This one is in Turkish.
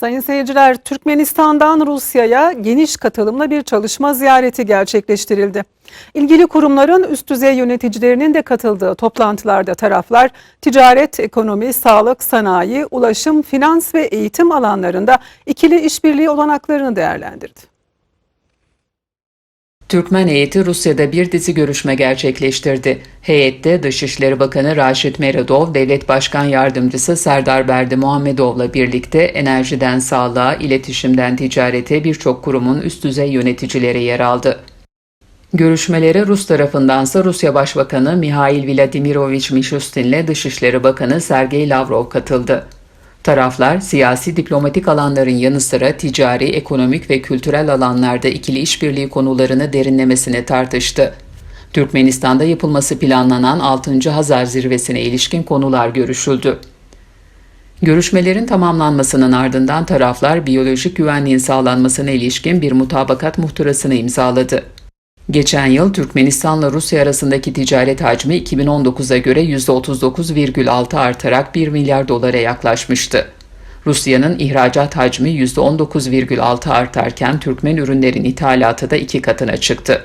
Sayın seyirciler, Türkmenistan'dan Rusya'ya geniş katılımla bir çalışma ziyareti gerçekleştirildi. İlgili kurumların üst düzey yöneticilerinin de katıldığı toplantılarda taraflar ticaret, ekonomi, sağlık, sanayi, ulaşım, finans ve eğitim alanlarında ikili işbirliği olanaklarını değerlendirdi. Türkmen heyeti Rusya'da bir dizi görüşme gerçekleştirdi. Heyette Dışişleri Bakanı Raşit Meredov, Devlet Başkan Yardımcısı Serdar Berdi Muhammedov'la birlikte enerjiden sağlığa, iletişimden ticarete birçok kurumun üst düzey yöneticileri yer aldı. Görüşmelere Rus tarafındansa Rusya Başbakanı Mihail Vladimirovich Mishustin ile Dışişleri Bakanı Sergey Lavrov katıldı. Taraflar siyasi diplomatik alanların yanı sıra ticari, ekonomik ve kültürel alanlarda ikili işbirliği konularını derinlemesine tartıştı. Türkmenistan'da yapılması planlanan 6. Hazar Zirvesi'ne ilişkin konular görüşüldü. Görüşmelerin tamamlanmasının ardından taraflar biyolojik güvenliğin sağlanmasına ilişkin bir mutabakat muhtırasını imzaladı. Geçen yıl Türkmenistan'la Rusya arasındaki ticaret hacmi 2019'a göre %39,6 artarak 1 milyar dolara yaklaşmıştı. Rusya'nın ihracat hacmi %19,6 artarken Türkmen ürünlerin ithalatı da iki katına çıktı.